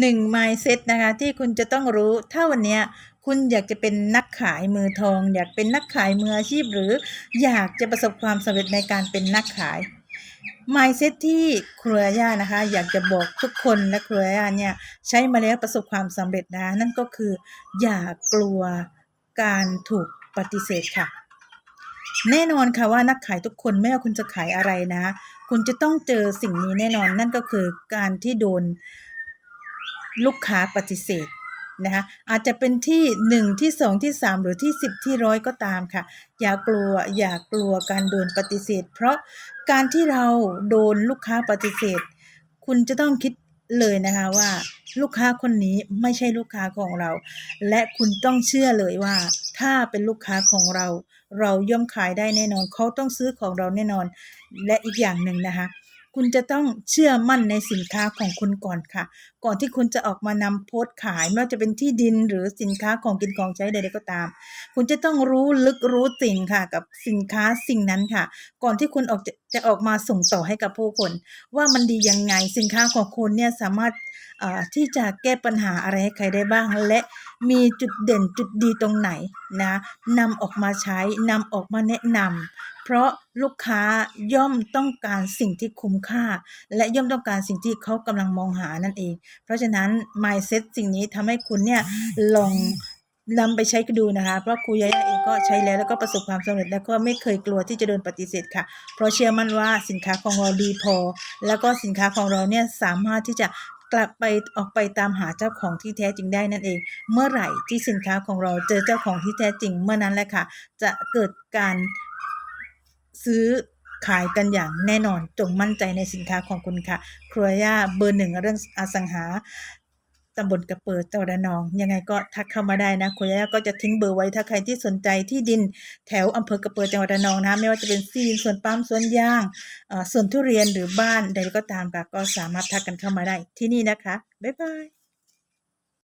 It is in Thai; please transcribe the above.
หนึ่ง mindset นะคะที่คุณจะต้องรู้ถ้าวันนี้คุณอยากจะเป็นนักขายมือทอง อยากเป็นนักขายมืออาชีพ หรืออยากจะประสบความสำเร็จในการเป็นนักขาย mindset ที่ครัวย่านะคะ อยากจะบอกทุกคนและครัวย่าเนี่ยใช้มาแล้วประสบความสำเร็จนะนั่นก็คือ อย่ากลัวการถูกปฏิเสธค่ะแน่นอนค่ะว่านักขายทุกคนไม่ว่าคุณจะขายอะไรนะ คุณจะต้องเจอสิ่งนี้แน่นอนนั่นก็คือการที่โดน ลูกค้าปฏิเสธนะคะอาจจะเป็นที่ 1 ที่ 2 ที่ 3 หรือที่ 10 ที่ร้อยก็ตามค่ะ อย่ากลัวอย่ากลัวการโดนปฏิเสธ เพราะการที่เราโดนลูกค้าปฏิเสธ คุณจะต้องคิดเลยนะคะว่าลูกค้าคนนี้ไม่ใช่ลูกค้าของเรา และคุณต้องเชื่อเลยว่า ถ้าเป็นลูกค้าของเรา เราย่อมขายได้แน่นอน เขาต้องซื้อของเราแน่นอน และอีกอย่างหนึ่งนะคะ คุณจะต้องเชื่อมั่นในสินค้าของคุณก่อนค่ะ ก่อนที่คุณจะออกมานำโพสต์ขายไม่ว่าจะเป็นที่ดินหรือสินค้าของกินของใช้ใดๆก็ตาม คุณจะต้องรู้ลึกรู้จริงค่ะ กับสินค้าสิ่งนั้นค่ะ ก่อนที่คุณออกจะจะออกมาส่งต่อให้กับผู้คน ว่ามันดียังไงสินค้าของคุณเนี่ยสามารถเอ่อที่จะแก้ปัญหาอะไรให้ใครได้บ้าง และมีจุดเด่นจุดดีตรงไหนนะนำออกมาใช้นำออกมาแนะนำ เพราะลูกค้าย่อมต้องการสิ่งที่คุ้มค่า และย่อมต้องการสิ่งที่เขากำลังมองหานั่นเอง เพราะฉะนั้น mindset สิ่งนี้ทำให้คุณเนี่ยลองนำไปใช้ดูนะคะ เพราะครูยายาเองก็ใช้แล้วแล้วก็ประสบความสำเร็จแล้วก็ไม่เคยกลัวที่จะโดนปฏิเสธค่ะ เพราะเชื่อมั่นว่าสินค้าของเราดีพอ แล้วก็สินค้าของเราเนี่ยสามารถที่จะกลับไปออกไปตามหาเจ้าของที่แท้จริงได้นั่นเอง เมื่อไหร่ที่สินค้าของเราเจอเจ้าของที่แท้จริงเมื่อนั้นแหละค่ะ จะเกิดการ ซื้อขายกันอย่างแน่นอนจงมั่นใจในสินค้าของคุณค่ะครัวย่าเบอร์หนึ่งเรื่องอสังหาตำบลกระเปิดจังหวัดระนอง ยังไงก็ทักเข้ามาได้นะครัวย่าก็จะทิ้งเบอร์ไว้ถ้าใครที่สนใจที่ดินแถวอำเภอกระเปิดจังหวัดระนองนะไม่ว่าจะเป็นที่ดินส่วนปาล์มส่วนยางเอ่อสวนทุเรียนหรือบ้านใดก็ตามก็สามารถทักกันเข้ามาได้ที่นี่นะคะบ๊ายบาย